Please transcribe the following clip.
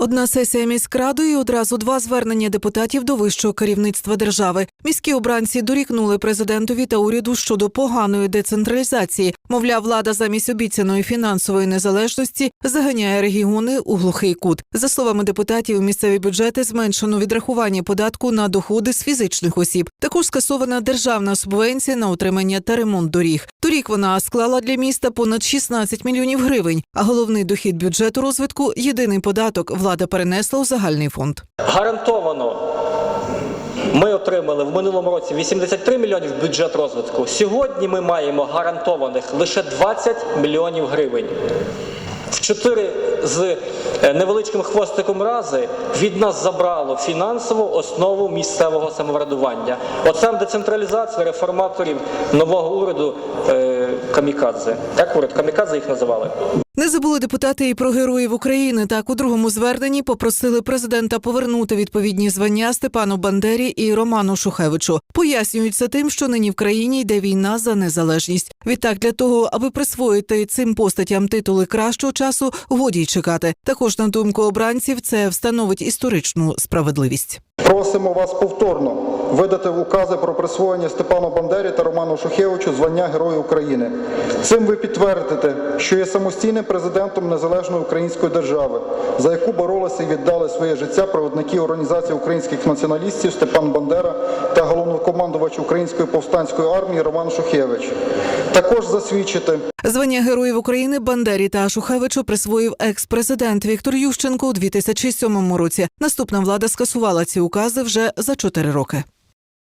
Одна сесія міськради і одразу два звернення депутатів до вищого керівництва держави. Міські обранці дорікнули президентові та уряду щодо поганої децентралізації. Мовляв, влада замість обіцяної фінансової незалежності заганяє регіони у глухий кут. За словами депутатів, місцеві бюджети зменшено відрахування податку на доходи з фізичних осіб. Також скасована державна субвенція на утримання та ремонт доріг. Торік вона склала для міста понад 16 мільйонів гривень. А головний дохід бюджету розвитку єдиний податок влада перенесла у загальний фонд. Гарантовано ми отримали в минулому році 83 мільйонів бюджет розвитку. Сьогодні ми маємо гарантованих лише 20 мільйонів гривень. В чотири з е, невеличким хвостиком рази від нас забрало фінансову основу місцевого самоврядування. Сам децентралізація реформаторів нового уряду е, Камікадзе. Так, уряд Камікадзе їх називали. Не забули депутати і про героїв України. Так у другому зверненні попросили президента повернути відповідні звання Степану Бандері і Роману Шухевичу. Пояснюють це тим, що нині в країні йде війна за незалежність. Відтак, для того, аби присвоїти цим постатям титули кращого часу, годі й чекати. Також на думку обранців, це встановить історичну справедливість. Просимо вас повторно видати укази про присвоєння Степану Бандері та Роману Шухевичу звання Герою України. Цим ви підтвердите, що є самостійним президентом незалежної української держави, за яку боролися і віддали своє життя проводники організації українських націоналістів Степан Бандера та головнокомандувач Української повстанської армії Роман Шухевич. Також засвідчити, Звання Героїв України Бандері та Шухевичу присвоїв екс-президент Віктор Ющенко у 2007 році. Наступна влада скасувала ці укази вже за чотири роки.